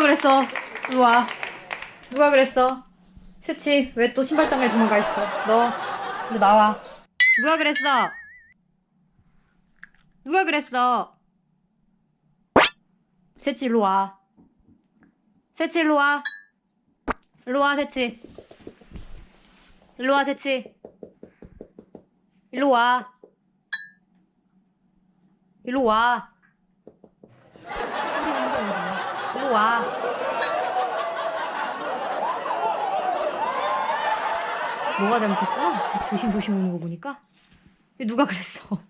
그랬어? 일로 와. 누가 그랬어? 세치, 왜 또 신발장에 도망가 있어? 너, 이리 나와. 누가 그랬어? 누가 그랬어? 세치, 일로 와. 세치, 일로 와. 일로 와, 세치. 일로 와, 세치. 일로 와. 일로 와. 와. 뭐가 잘못했구나? 조심조심 오는 거 보니까. 누가 그랬어?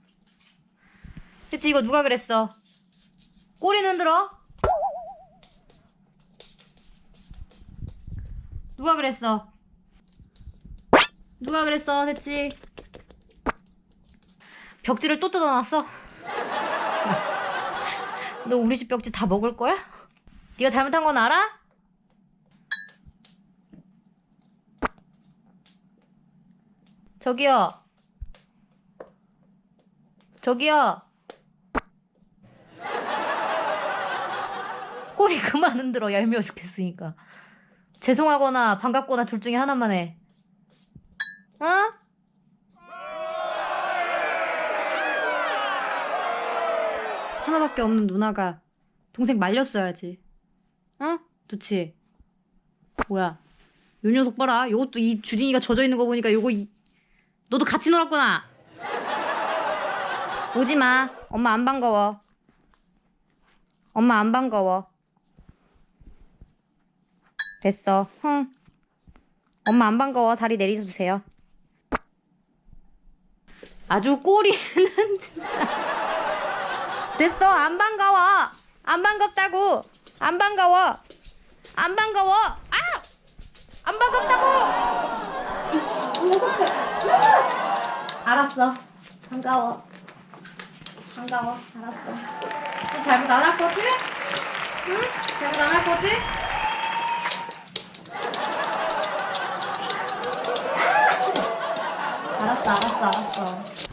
대체 이거 누가 그랬어? 꼬리는 들어? 누가 그랬어? 누가 그랬어, 대치? 벽지를 또 뜯어놨어? 너 우리 집 벽지 다 먹을 거야? 네가 잘못한 건 알아? 저기요. 저기요. 꼬리 그만 흔들어 얄미워 죽겠으니까. 죄송하거나 반갑거나 둘 중에 하나만 해. 어? 하나밖에 없는 누나가 동생 말렸어야지. 어? 좋지. 뭐야? 요 녀석 봐라. 요것도 이 주진이가 젖어 있는 거 보니까 요거 이... 너도 같이 놀았구나. 오지 마. 엄마 안 반가워. 엄마 안 반가워. 됐어. 흥. 엄마 안 반가워. 다리 내리주세요. 아주 꼬리는 진짜. 됐어. 안 반가워. 안 반갑다고. 안 반가워. 안 반가워. 아! 안 반갑다고. 알았어. 반가워. 반가워. 알았어. 또 잘못 안 할 거지? 응? 잘못 안 할 거지? 알았어, 알았어, 알았어.